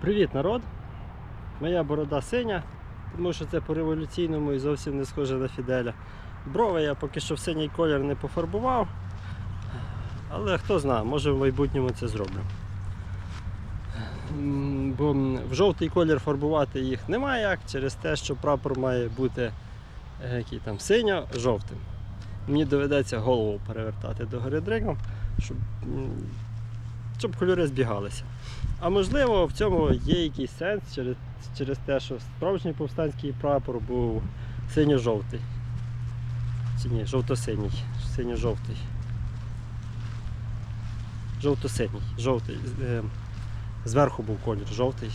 Привіт, народ! Моя борода синя, тому що це по-революційному і зовсім не схоже на Фіделя. Брови я поки що в синій колір не пофарбував, але хто знає, може в майбутньому це зроблю. Бо в жовтий колір фарбувати їх немає як, через те, що прапор має бути е, який там синьо-жовтим. Мені доведеться голову перевертати до гори дригом, щоб, щоб кольори збігалися. А можливо, в цьому є якийсь сенс через, через те, що справжній повстанський прапор був синьо-жовтий. Чи ні, жовто-синій, синьо-жовтий. Жовто-синій, жовтий. Е, Зверху був колір жовтий,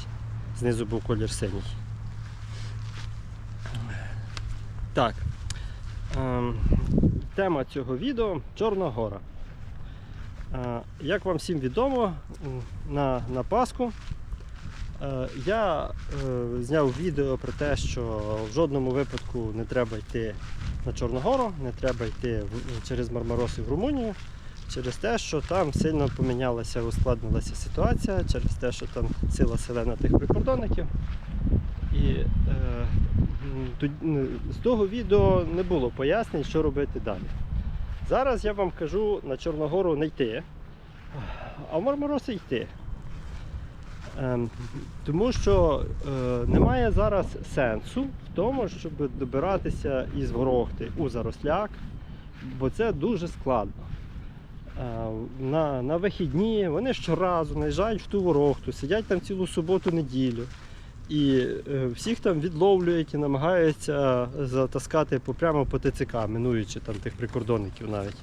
знизу був колір синій. Так. Ем, Тема цього відео Чорна гора. Як вам всім відомо, на, на Пасху е, я е, зняв відео про те, що в жодному випадку не треба йти на Чорногору, не треба йти через Мармароси в Румунію, через те, що там сильно помінялася, ускладнилася ситуація, через те, що там сила селена тих прикордонників. І е, з того відео не було пояснень, що робити далі. Зараз я вам кажу на Чорногору не йти, а в Мармароси йти. Ем, тому що е, немає зараз сенсу в тому, щоб добиратися із Ворохти у Заросляк, бо це дуже складно. Е, на, на вихідні вони щоразу наїжджають в ту Ворохту, сидять там цілу суботу-неділю. І е, всіх там відловлюють і намагаються затаскати прямо по ТЦК, минуючи там тих прикордонників навіть.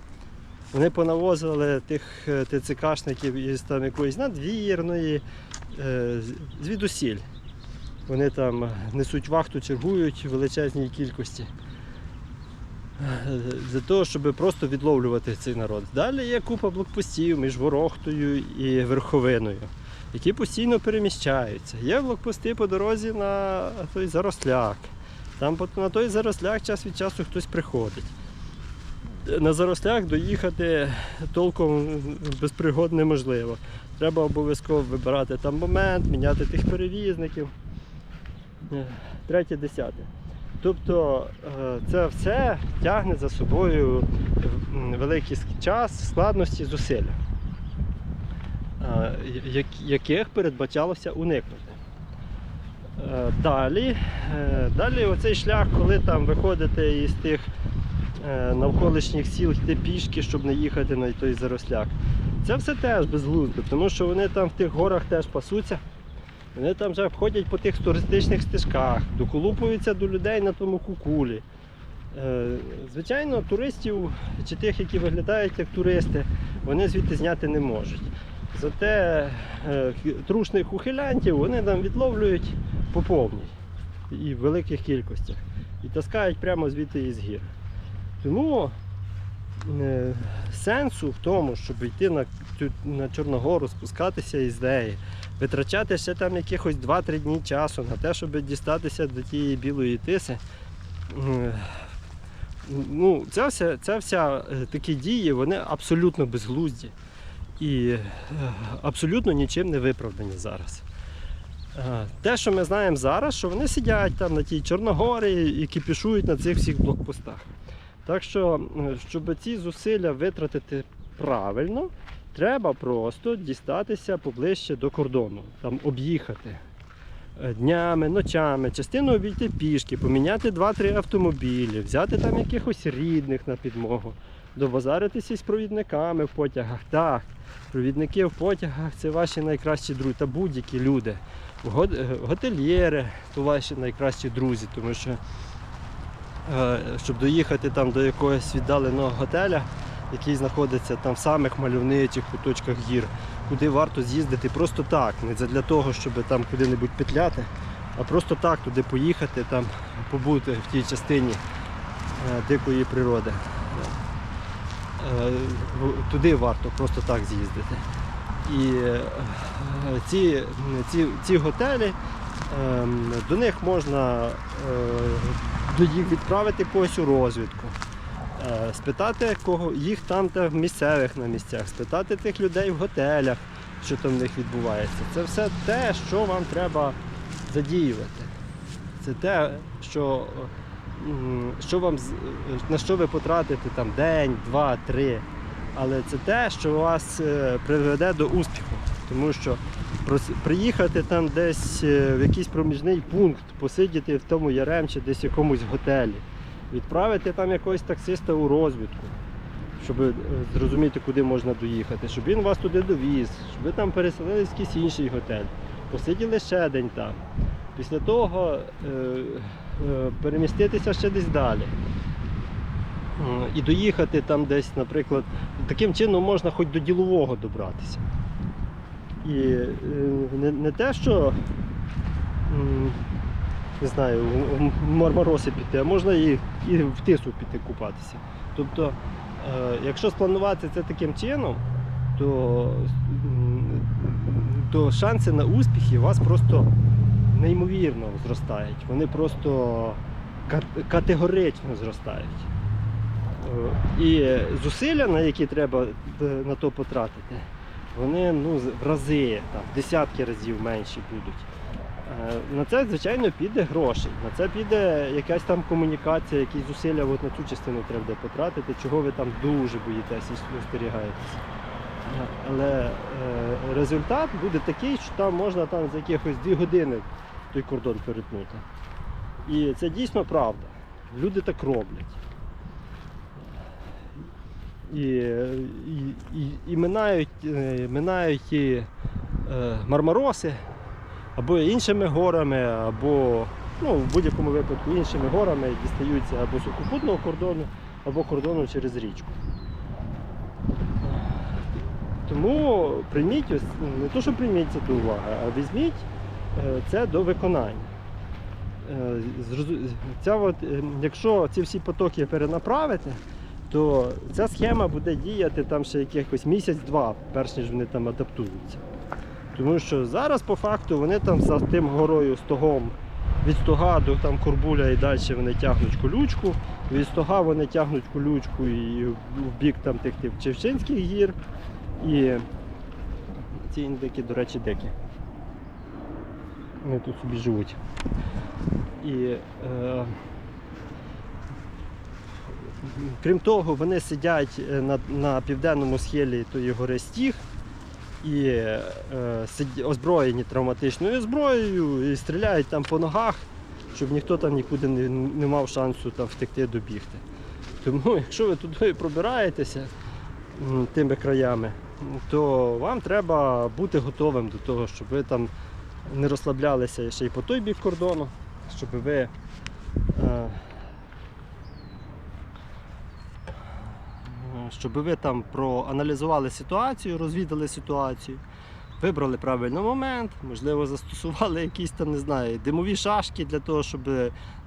Вони понавозили тих е, ТЦКшників із там якоїсь надвірної, е, звідусіль. Вони там несуть вахту, чергують в величезній кількості. Для того, щоб просто відловлювати цей народ. Далі є купа блокпостів між Ворохтою і Верховиною, які постійно переміщаються. Є блокпости по дорозі на той заросляк. Там на той заросляк час від часу хтось приходить. На заросляк доїхати толком без пригод неможливо. Треба обов'язково вибирати там момент, міняти тих перевізників. Е, Третє, десяте. Тобто е, це все тягне за собою великий час, складності, зусилля, е, яких передбачалося уникнути. Е, Далі, е, далі оцей шлях, коли там виходите із тих е, навколишніх сіл йти пішки, щоб не їхати на той заросляк. Це все теж безглуздо, тому що вони там в тих горах теж пасуться. Вони там вже ходять по тих туристичних стежках, доколупуються до людей на тому кукулі. Е, Звичайно, туристів чи тих, які виглядають як туристи, вони звідти зняти не можуть. Зате е, трушних ухилянтів вони там відловлюють по повній і в великих кількостях. І таскають прямо звідти із гір. Тому е, сенсу в тому, щоб йти на, на Чорногору, спускатися із неї, витрачати ще там якихось 2-3 дні часу на те, щоб дістатися до тієї білої тиси. Е, Ну, це вся, це вся такі дії, вони абсолютно безглузді і е, абсолютно нічим не виправдані зараз. Е, Те, що ми знаємо зараз, що вони сидять там на тій Чорногорі і кіпішують на цих всіх блокпостах. Так що, е, щоб ці зусилля витратити правильно, треба просто дістатися поближче до кордону, там об'їхати днями, ночами, частину обійти пішки, поміняти 2-3 автомобілі, взяти там якихось рідних на підмогу, добазаритися з провідниками в потягах. Так, провідники в потягах це ваші найкращі друзі та будь-які люди. Е, Готельєри то ваші найкращі друзі, тому що е, щоб доїхати там до якогось віддаленого готеля, який знаходиться там в самих мальовничих куточках гір, куди варто з'їздити просто так, не для того, щоб там куди-небудь петляти, а просто так туди поїхати, там побути в тій частині е, дикої природи. Е, в- Туди варто просто так з'їздити. І е, ці, ці, ці готелі, ем, до них можна е, до їх відправити когось у розвідку. Спитати кого їх там та місцевих на місцях, спитати тих людей в готелях, що там в них відбувається. Це все те, що вам треба задіювати. Це те, що, що вам, на що ви потратите там день, два, три. Але це те, що вас е, приведе до успіху. Тому що приїхати там десь е, в якийсь проміжний пункт, посидіти в тому ярем чи десь в якомусь готелі, відправити там якогось таксиста у розвідку, щоб е, зрозуміти, куди можна доїхати, щоб він вас туди довіз, щоб ви там переселились в якийсь інший готель, посиділи ще день там. Після того переміститися ще десь далі. І доїхати там десь, наприклад, таким чином можна хоч до ділового добратися. І е, не, не те, що не знаю, в- Мармароси піти, а можна і, і в тису піти купатися. Тобто, е, якщо спланувати це таким чином, то, то шанси на успіхи у вас просто неймовірно зростають. Вони просто категорично зростають. Е, І зусилля, на які треба е, на то потратити, вони ну, в рази, там, десятки разів менші будуть. Е, На це, звичайно, піде гроші. На це піде якась там комунікація, якісь зусилля от на цю частину треба потратити, чого ви там дуже боїтеся і остерігаєтеся. Але е, результат буде такий, що там можна там за якихось дві години той кордон перетнути. І це дійсно правда. Люди так роблять. І, і, і, і минають, е, минають ті е, мармароси або іншими горами, або ну, в будь-якому випадку іншими горами дістаються або сухопутного кордону, або кордону через річку. Тому прийміть ну, не то, що прийміть це до уваги, а візьміть е, це до виконання. Е, Ця от, е, якщо ці всі потоки перенаправити, то ця схема буде діяти там ще якихось місяць-два, перш ніж вони там адаптуються. Тому що зараз по факту вони там за тим горою стогом від стога до там Корбуля і далі вони тягнуть колючку, від стога вони тягнуть колючку і в бік там тих Чевчинських гір. І ці індики, до речі, дикі. Вони тут собі живуть. І е, крім того, вони сидять е, на, на південному схилі тої гори Стіг і е, озброєні травматичною зброєю і стріляють там по ногах, щоб ніхто там нікуди не, не мав шансу там втекти добігти. Тому, якщо ви туди пробираєтеся тими краями, то вам треба бути готовим до того, щоб ви там не розслаблялися ще й по той бік кордону, щоб ви е, щоб ви там проаналізували ситуацію, розвідали ситуацію, вибрали правильний момент, можливо, застосували якісь там, не знаю, димові шашки для того, щоб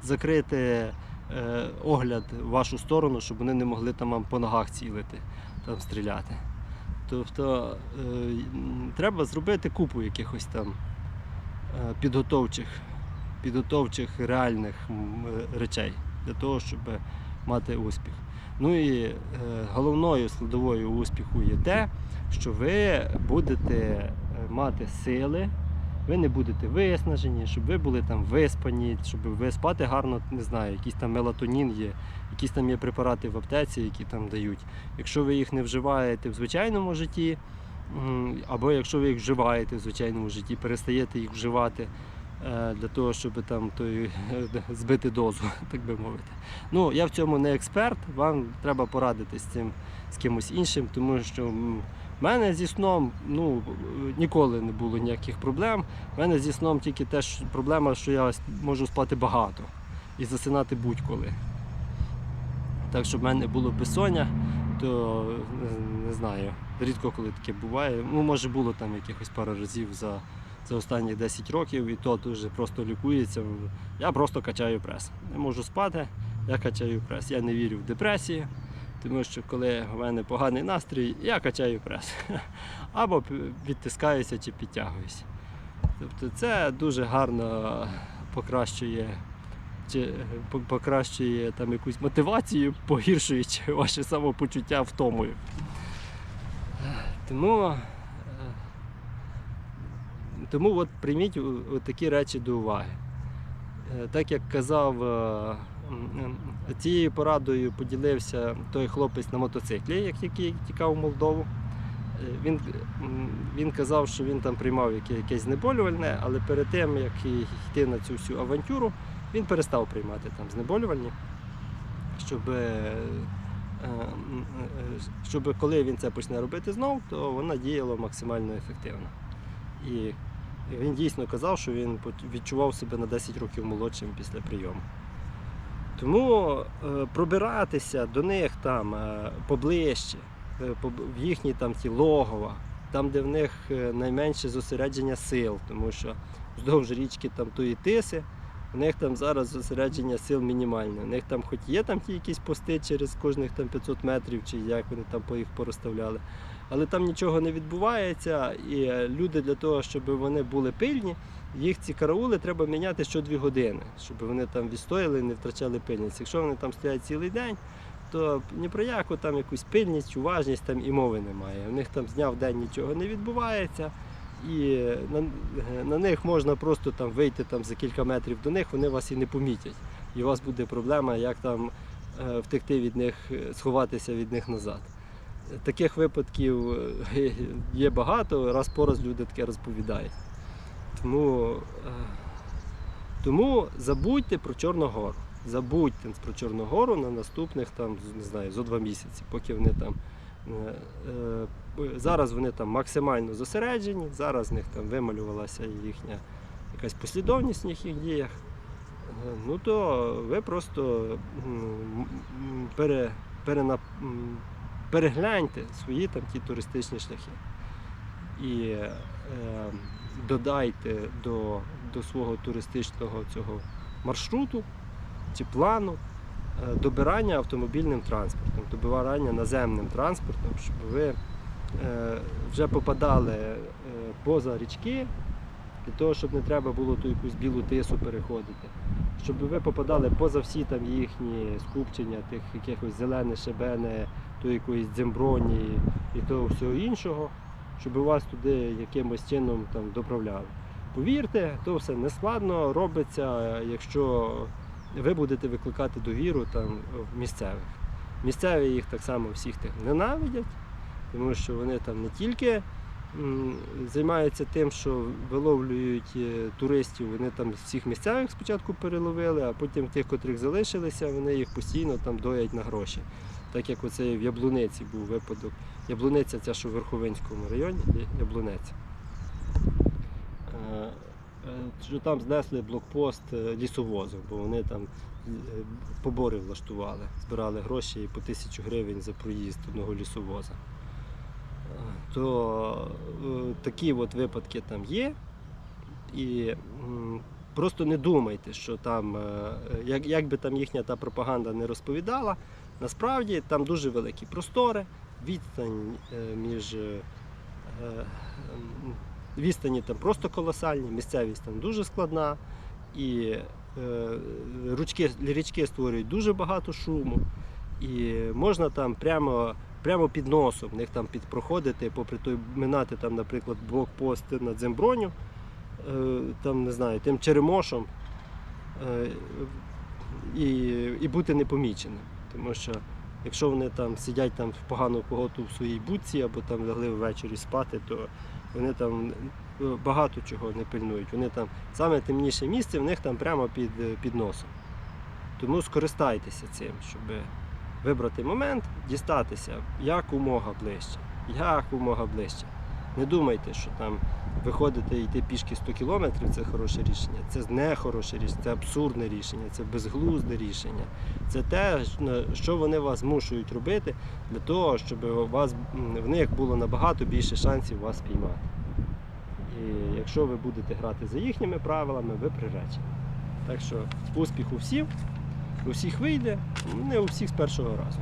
закрити е, огляд в вашу сторону, щоб вони не могли там вам по ногах цілити, там стріляти. Тобто е, треба зробити купу якихось там е, підготовчих, підготовчих реальних е, речей для того, щоб мати успіх. Ну і головною складовою успіху є те, що ви будете мати сили, ви не будете виснажені, щоб ви були там виспані, щоб ви спати гарно, не знаю, якийсь там мелатонін є, якісь там є препарати в аптеці, які там дають. Якщо ви їх не вживаєте в звичайному житті, або якщо ви їх вживаєте в звичайному житті, перестаєте їх вживати е, для того, щоб там той, збити дозу, так би мовити. Ну, я в цьому не експерт, вам треба порадитись з цим з кимось іншим, тому що в мене зі сном ну, ніколи не було ніяких проблем. У мене зі сном тільки те, що проблема, що я можу спати багато і засинати будь-коли. Так що в мене було безсоння, то е, не знаю, рідко коли таке буває. Ну, може було там якихось пару разів за, за останні 10 років, і то дуже просто лікується. Я просто качаю прес. Не можу спати, я качаю прес. Я не вірю в депресії, тому що коли в мене поганий настрій, я качаю прес. Або відтискаюся чи підтягуюся. Тобто це дуже гарно покращує чи е, покращує там якусь мотивацію, погіршуючи ваше самопочуття втомою. Тому е, тому от прийміть от такі речі до уваги. Е, Так як казав, цією порадою поділився той хлопець на мотоциклі, як- який тікав в Молдову. Е, Він, він казав, що він там приймав якесь знеболювальне, але перед тим, як йти на цю всю авантюру, він перестав приймати там знеболювальні, щоб, е, е, щоб коли він це почне робити знов, то вона діяла максимально ефективно. І він дійсно казав, що він відчував себе на 10 років молодшим після прийому. Тому е, пробиратися до них там е, поближче, е, в їхні там ті логова, там, де в них найменше зосередження сил, тому що вздовж річки там тої тиси, у них там зараз зосередження сил мінімальне. У них там хоч є там ті якісь пости через кожних там 500 метрів, чи як вони там по їх порозставляли, але там нічого не відбувається, і е, люди для того, щоб вони були пильні, їх ці караули треба міняти що 2 години, щоб вони там відстояли і не втрачали пильність. Якщо вони там стоять цілий день, то ні про яку там якусь пильність, уважність там і мови немає. У них там з дня в день нічого не відбувається. І на, на них можна просто там вийти там за кілька метрів до них, вони вас і не помітять. І у вас буде проблема, як там е, втекти від них, е, сховатися від них назад. Таких випадків е, є багато, раз по раз люди таке розповідають. Тому, е, тому забудьте про Чорногору. Забудьте про Чорногору на наступних там, не знаю, зо два місяці, поки вони там. е, Зараз вони там максимально зосереджені, зараз в них там вималювалася їхня якась послідовність в їхніх діях. Ну то ви просто пере, перена, м, перегляньте свої там ті туристичні шляхи. І е, додайте до, до свого туристичного цього маршруту чи плану е, добирання автомобільним транспортом, добирання наземним транспортом, щоб ви е, вже попадали е, поза річки, для того, щоб не треба було ту якусь білу тису переходити, щоб ви попадали поза всі там їхні скупчення, тих якихось зелене шебене, то якоїсь дземброні і того всього іншого, щоб вас туди якимось чином там доправляли. Повірте, то все не складно робиться, якщо ви будете викликати довіру там в місцевих. Місцеві їх так само всіх тих ненавидять, тому що вони там не тільки займаються тим, що виловлюють е, туристів, вони там всіх місцевих спочатку переловили, а потім тих, котрих залишилися, вони їх постійно там доять на гроші. Так як оце в Яблуниці був випадок. Яблуниця, ця що в Верховинському районі, Яблунеця. Е, е, Що там знесли блокпост е, лісовозу, бо вони там побори влаштували, збирали гроші по тисячу гривень за проїзд одного лісовоза. То такі от випадки там є. І просто не думайте, що там, е, як, як би там їхня та пропаганда не розповідала, насправді там дуже великі простори, відстань е, між е, відстані там просто колосальні, місцевість там дуже складна, і ручки, річки створюють дуже багато шуму. І можна там прямо, прямо під носом в них там підпроходити, попри той минати там, наприклад, блокпост на Дземброню, там не знаю, тим черемошом е, і, і бути непоміченим. Тому що якщо вони там сидять там в погану погоду в своїй будці або там лягли ввечері спати, то вони там е, багато чого не пильнують. Вони там саме темніше місце в них там прямо під, е, під носом. Тому скористайтеся цим, щоб вибрати момент, дістатися якомога ближче. Якомога ближче. Не думайте, що там виходити і йти пішки 100 кілометрів це хороше рішення. Це не хороше рішення, це абсурдне рішення, це безглузде рішення. Це те, що вони вас змушують робити для того, щоб у вас в них було набагато більше шансів вас спіймати. І якщо ви будете грати за їхніми правилами, ви приречені. Так що успіху всім, у всіх вийде, не у всіх з першого разу.